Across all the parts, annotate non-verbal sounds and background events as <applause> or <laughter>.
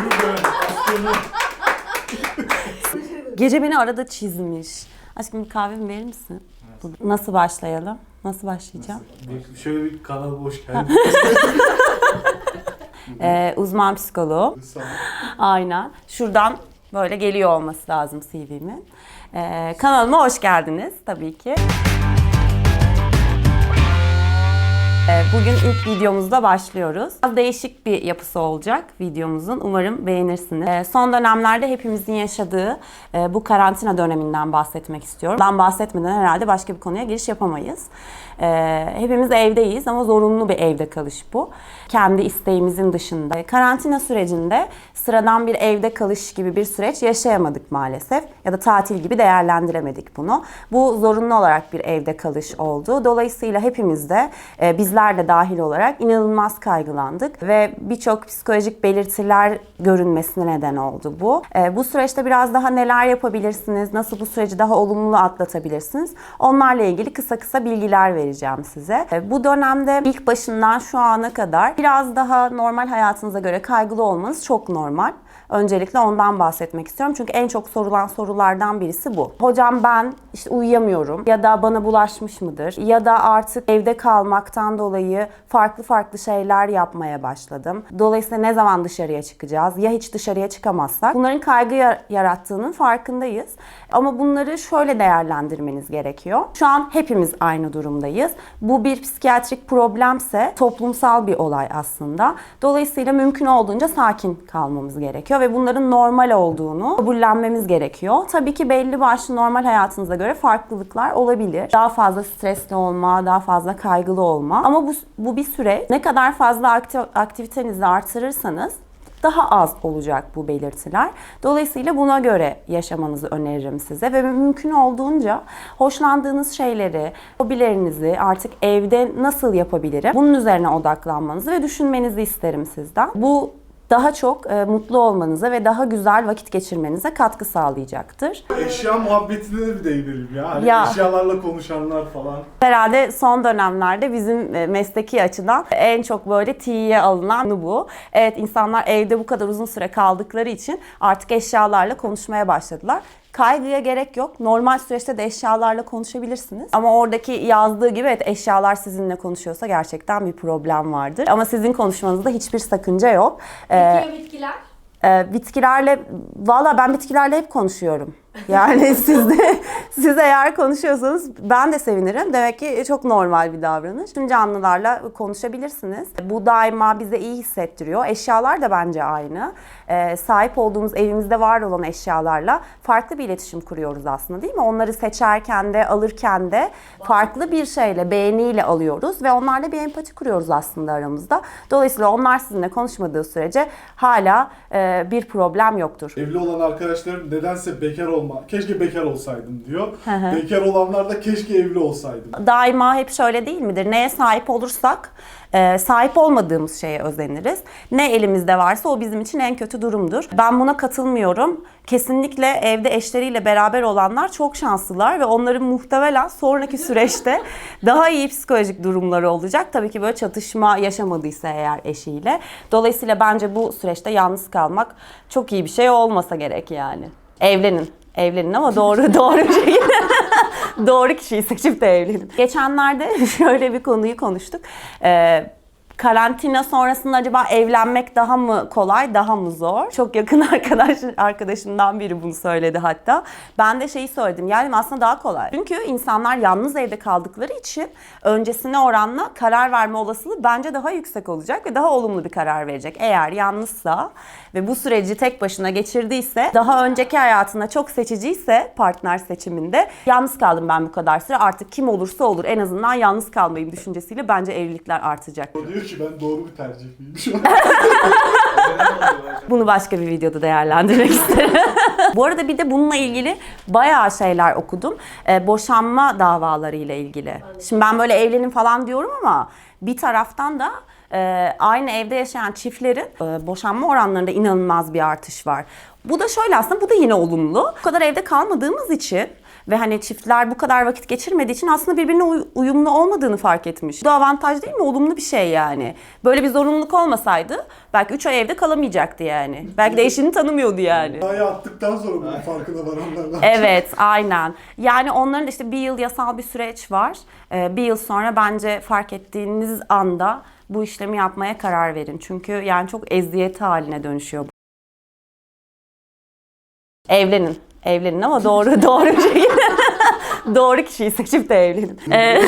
Bunu böyle bastığını Gece beni arada çizmiş. Aşkım bir kahve mi verir misin? Bu- Nasıl başlayalım? Nasıl başlayacağım? Bir- şöyle bir kanal hoş geldin. <laughs> <laughs> Ee, uzman psikoloğu. Sağ ol. Aynen. Şuradan böyle geliyor olması lazım CV'min. Ee, kanalıma hoş geldiniz tabii ki. Bugün ilk videomuzda başlıyoruz. Biraz değişik bir yapısı olacak videomuzun. Umarım beğenirsiniz. Ee, Son dönemlerde hepimizin yaşadığı e, bu karantina döneminden bahsetmek istiyorum. Ben bahsetmeden herhalde başka bir konuya giriş yapamayız. Ee, Hepimiz evdeyiz ama zorunlu bir evde kalış bu. Kendi isteğimizin dışında. Ee, Karantina sürecinde sıradan bir evde kalış gibi bir süreç yaşayamadık maalesef. Ya da tatil gibi değerlendiremedik bunu. Bu zorunlu olarak bir evde kalış oldu. Dolayısıyla hepimiz de e, bizler de dahil olarak inanılmaz kaygılandık ve birçok psikolojik belirtiler görünmesine neden oldu bu. E, Bu süreçte biraz daha neler yapabilirsiniz, nasıl bu süreci daha olumlu atlatabilirsiniz? Onlarla ilgili kısa kısa bilgiler vereceğim size. E, Bu dönemde ilk başından şu ana kadar biraz daha normal hayatınıza göre kaygılı olmanız çok normal. Öncelikle ondan bahsetmek istiyorum. Çünkü en çok sorulan sorulardan birisi bu. Hocam ben işte uyuyamıyorum ya da bana bulaşmış mıdır? Ya da artık evde kalmaktan dolayı farklı farklı şeyler yapmaya başladım. Dolayısıyla ne zaman dışarıya çıkacağız? Ya hiç dışarıya çıkamazsak? Bunların kaygı yar- yarattığının farkındayız. Ama bunları şöyle değerlendirmeniz gerekiyor. Şu an hepimiz aynı durumdayız. Bu bir psikiyatrik problemse toplumsal bir olay aslında. Dolayısıyla mümkün olduğunca sakin kalmamız gerekiyor ve bunların normal olduğunu kabullenmemiz gerekiyor. Tabii ki belli başlı normal hayatınıza göre farklılıklar olabilir. Daha fazla stresli olma, daha fazla kaygılı olma. Ama bu, bu bir süre. Ne kadar fazla akti- aktivitenizi artırırsanız daha az olacak bu belirtiler. Dolayısıyla buna göre yaşamanızı öneririm size ve mümkün olduğunca hoşlandığınız şeyleri, hobilerinizi artık evde nasıl yapabilirim? Bunun üzerine odaklanmanızı ve düşünmenizi isterim sizden. Bu daha çok e, mutlu olmanıza ve daha güzel vakit geçirmenize katkı sağlayacaktır. Eşya muhabbetine de bir değinelim ya. Hani Ya. eşyalarla konuşanlar falan. Herhalde son dönemlerde bizim e, mesleki açıdan en çok böyle tiye alınan bu. Evet insanlar evde bu kadar uzun süre kaldıkları için artık eşyalarla konuşmaya başladılar. Kaygıya gerek yok. Normal süreçte de eşyalarla konuşabilirsiniz. Ama oradaki yazdığı gibi evet eşyalar sizinle konuşuyorsa gerçekten bir problem vardır. Ama sizin konuşmanızda hiçbir sakınca yok. Ee, Peki ya bitkiler? ee, bitkilerle valla ben bitkilerle hep konuşuyorum. Yani <laughs> siz de siz eğer konuşuyorsanız ben de sevinirim. Demek ki çok normal bir davranış. Tüm canlılarla konuşabilirsiniz. Bu daima bize iyi hissettiriyor. Eşyalar da bence aynı. Ee, sahip olduğumuz evimizde var olan eşyalarla farklı bir iletişim kuruyoruz aslında değil mi? Onları seçerken de alırken de farklı bir şeyle, beğeniyle alıyoruz ve onlarla bir empati kuruyoruz aslında aramızda. Dolayısıyla onlar sizinle konuşmadığı sürece hala e, bir problem yoktur. Evli olan arkadaşlarım nedense bekar olma. Keşke bekar olsaydım diyor. Bekar olanlar da keşke evli olsaydım. daima hep şöyle değil midir? Neye sahip olursak e, sahip olmadığımız şeye özeniriz. Ne elimizde varsa o bizim için en kötü durumdur. Ben buna katılmıyorum. Kesinlikle evde eşleriyle beraber olanlar çok şanslılar ve onların muhtemelen sonraki süreçte <laughs> daha iyi psikolojik durumları olacak. Tabii ki böyle çatışma yaşamadıysa eğer eşiyle. Dolayısıyla bence bu süreçte yalnız kalmak çok iyi bir şey olmasa gerek yani. Evlenin. Evlenin ama doğru <laughs> doğru bir şekilde. <laughs> doğru kişiyi seçip de evlenin. Geçenlerde <laughs> şöyle bir konuyu konuştuk. Ee, karantina sonrasında acaba evlenmek daha mı kolay, daha mı zor? Çok yakın <laughs> arkadaş arkadaşımdan biri bunu söyledi hatta. Ben de şeyi söyledim. Yani aslında daha kolay. Çünkü insanlar yalnız evde kaldıkları için öncesine oranla karar verme olasılığı bence daha yüksek olacak ve daha olumlu bir karar verecek. Eğer yalnızsa ve bu süreci tek başına geçirdiyse, daha önceki hayatında çok seçiciyse partner seçiminde yalnız kaldım ben bu kadar süre artık kim olursa olur en azından yalnız kalmayayım düşüncesiyle bence evlilikler artacak. Ki ben doğru bir tercih miyim şu <laughs> an? Bunu başka bir videoda değerlendirmek isterim. <laughs> Bu arada bir de bununla ilgili bayağı şeyler okudum. Ee, boşanma davaları ile ilgili. Şimdi ben böyle evlenin falan diyorum ama bir taraftan da e, aynı evde yaşayan çiftlerin e, boşanma oranlarında inanılmaz bir artış var. Bu da şöyle aslında bu da yine olumlu. Bu kadar evde kalmadığımız için Ve hani çiftler bu kadar vakit geçirmediği için aslında birbirine uy- uyumlu olmadığını fark etmiş. Bu da avantaj değil mi? Olumlu bir şey yani. Böyle bir zorunluluk olmasaydı belki 3 ay evde kalamayacaktı yani. Belki de eşini tanımıyordu yani. Aya attıktan sonra bunun farkına varanlardan. Evet, aynen. Yani onların da işte bir yıl yasal bir süreç var. Ee, bir yıl sonra bence fark ettiğiniz anda bu işlemi yapmaya karar verin. Çünkü yani çok eziyet haline dönüşüyor. bu. Evlenin. Evlenin ama doğru <laughs> doğru şekilde. <laughs> doğru kişiyi seçip de evlenin. Ee,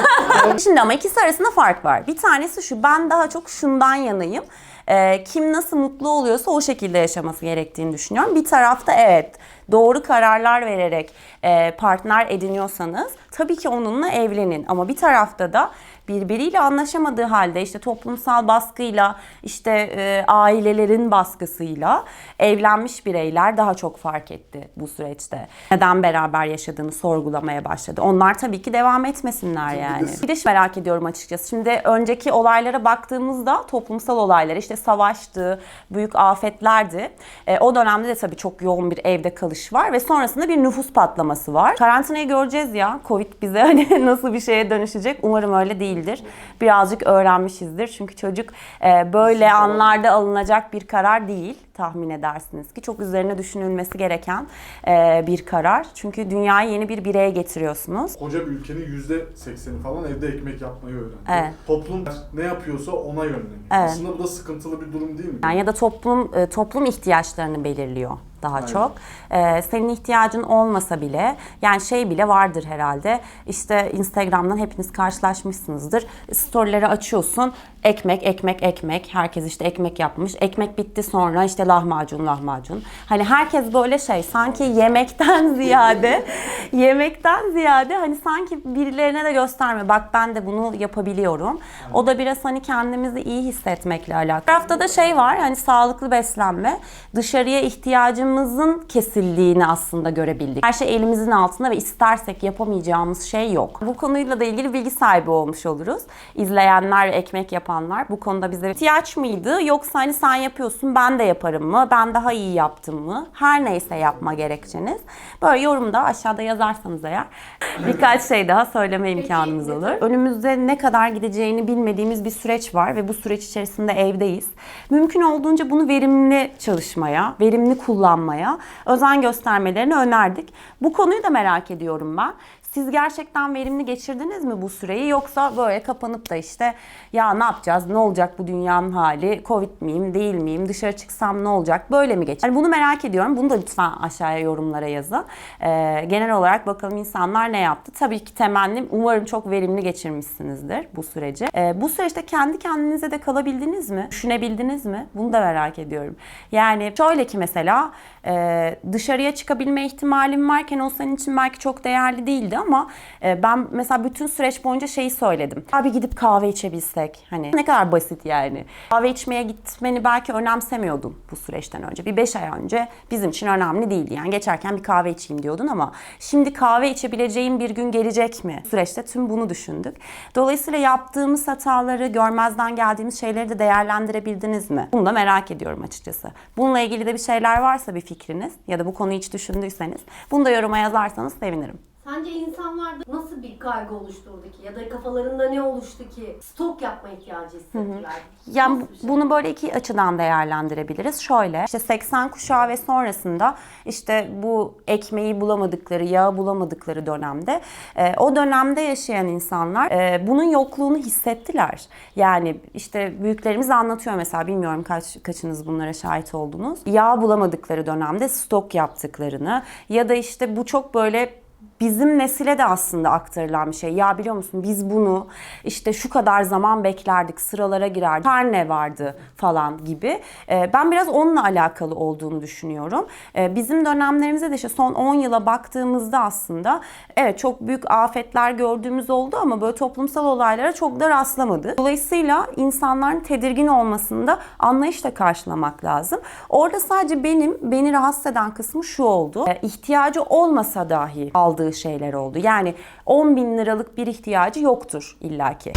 <laughs> Şimdi ama ikisi arasında fark var. Bir tanesi şu, ben daha çok şundan yanayım. Ee, kim nasıl mutlu oluyorsa o şekilde yaşaması gerektiğini düşünüyorum. Bir tarafta evet doğru kararlar vererek e, partner ediniyorsanız tabii ki onunla evlenin. Ama bir tarafta da birbiriyle anlaşamadığı halde işte toplumsal baskıyla işte e, ailelerin baskısıyla evlenmiş bireyler daha çok fark etti bu süreçte. Neden beraber yaşadığını sorgulamaya başladı. Onlar tabii ki devam etmesinler yani. Bir de merak ediyorum açıkçası. Şimdi önceki olaylara baktığımızda toplumsal olaylar işte savaştı, büyük afetlerdi. E, o dönemde de tabii çok yoğun bir evde kalış var ve sonrasında bir nüfus patlaması var. Karantinayı göreceğiz ya. Covid bize hani <laughs> nasıl bir şeye dönüşecek? Umarım öyle değildir. Birazcık öğrenmişizdir. Çünkü çocuk e, böyle anlarda alınacak bir karar değil tahmin edersiniz ki çok üzerine düşünülmesi gereken e, bir karar. Çünkü dünyayı yeni bir bireye getiriyorsunuz. Koca bir ülkenin yüzde sekseni falan evde ekmek yapmayı öğrendi. Evet. Toplum ne yapıyorsa ona yönleniyor. Evet. Aslında bu da sıkıntılı bir durum değil mi? Yani ya da toplum e, toplum ihtiyaçlarını belirliyor daha Aynen. çok. E, senin ihtiyacın olmasa bile yani şey bile vardır herhalde. İşte Instagram'dan hepiniz karşılaşmışsınızdır. Storyleri açıyorsun. Ekmek, ekmek, ekmek. Herkes işte ekmek yapmış. Ekmek bitti sonra işte lahmacun, lahmacun. Hani herkes böyle şey sanki yemekten <laughs> ziyade yemekten ziyade hani sanki birilerine de gösterme. Bak ben de bunu yapabiliyorum. O da biraz hani kendimizi iyi hissetmekle alakalı. Bir tarafta da şey var hani sağlıklı beslenme. Dışarıya ihtiyacımızın kesildiğini aslında görebildik. Her şey elimizin altında ve istersek yapamayacağımız şey yok. Bu konuyla da ilgili bilgi sahibi olmuş oluruz. İzleyenler, ekmek yapanlar bu konuda bize ihtiyaç mıydı? Yoksa hani sen yapıyorsun ben de yaparım mı? Ben daha iyi yaptım mı? Her neyse yapma gerekçeniz. Böyle yorumda aşağıda yazarsanız eğer <laughs> birkaç şey daha söyleme imkanımız olur. Önümüzde ne kadar gideceğini bilmediğimiz bir süreç var ve bu süreç içerisinde evdeyiz. Mümkün olduğunca bunu verimli çalışmaya, verimli kullanmaya özen göstermelerini önerdik. Bu konuyu da merak ediyorum ben. Siz gerçekten verimli geçirdiniz mi bu süreyi yoksa böyle kapanıp da işte ya ne yapacağız, ne olacak bu dünyanın hali, covid miyim, değil miyim, dışarı çıksam ne olacak böyle mi geçer? Yani bunu merak ediyorum. Bunu da lütfen aşağıya yorumlara yazın. Ee, genel olarak bakalım insanlar ne yaptı? Tabii ki temennim umarım çok verimli geçirmişsinizdir bu süreci. Ee, bu süreçte kendi kendinize de kalabildiniz mi? Düşünebildiniz mi? Bunu da merak ediyorum. Yani şöyle ki mesela e, dışarıya çıkabilme ihtimalim varken o senin için belki çok değerli değildi ama e, ben mesela bütün süreç boyunca şeyi söyledim. Abi gidip kahve içebilsek hani ne kadar basit yani. Kahve içmeye gitmeni belki önemsemiyordun bu süreçten önce. Bir 5 ay önce bizim için önemli değildi. Yani geçerken bir kahve içeyim diyordun ama şimdi kahve içebileceğin bir gün gelecek mi? Süreçte tüm bunu düşündük. Dolayısıyla yaptığımız hataları, görmezden geldiğimiz şeyleri de değerlendirebildiniz mi? Bunu da merak ediyorum açıkçası. Bununla ilgili de bir şeyler varsa bir fikriniz ya da bu konuyu hiç düşündüyseniz bunu da yoruma yazarsanız sevinirim. Sence insanlarda nasıl bir kaygı oluşturdu ki? Ya da kafalarında ne oluştu ki? Stok yapma ihtiyacı hissettiler. Yani şey? bunu böyle iki açıdan değerlendirebiliriz. Şöyle işte 80 kuşağı ve sonrasında işte bu ekmeği bulamadıkları, yağı bulamadıkları dönemde e, o dönemde yaşayan insanlar e, bunun yokluğunu hissettiler. Yani işte büyüklerimiz anlatıyor mesela bilmiyorum kaç kaçınız bunlara şahit oldunuz. Yağ bulamadıkları dönemde stok yaptıklarını ya da işte bu çok böyle bizim nesile de aslında aktarılan bir şey. Ya biliyor musun biz bunu işte şu kadar zaman beklerdik, sıralara girerdik, karne vardı falan gibi. Ee, ben biraz onunla alakalı olduğunu düşünüyorum. Ee, bizim dönemlerimize de işte son 10 yıla baktığımızda aslında evet çok büyük afetler gördüğümüz oldu ama böyle toplumsal olaylara çok da rastlamadık. Dolayısıyla insanların tedirgin olmasını da anlayışla karşılamak lazım. Orada sadece benim, beni rahatsız eden kısmı şu oldu. Ee, ihtiyacı olmasa dahi aldığı şeyler oldu. Yani 10 bin liralık bir ihtiyacı yoktur illaki.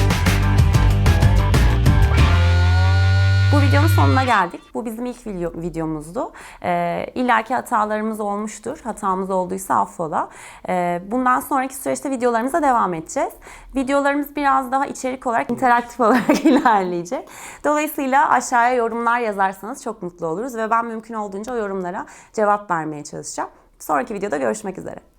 Bu videonun sonuna geldik. Bu bizim ilk video, videomuzdu. Ee, illaki hatalarımız olmuştur. Hatamız olduysa affola. Ee, bundan sonraki süreçte videolarımıza devam edeceğiz. Videolarımız biraz daha içerik olarak, interaktif olarak <laughs> ilerleyecek. Dolayısıyla aşağıya yorumlar yazarsanız çok mutlu oluruz ve ben mümkün olduğunca o yorumlara cevap vermeye çalışacağım. Sonraki videoda görüşmek üzere.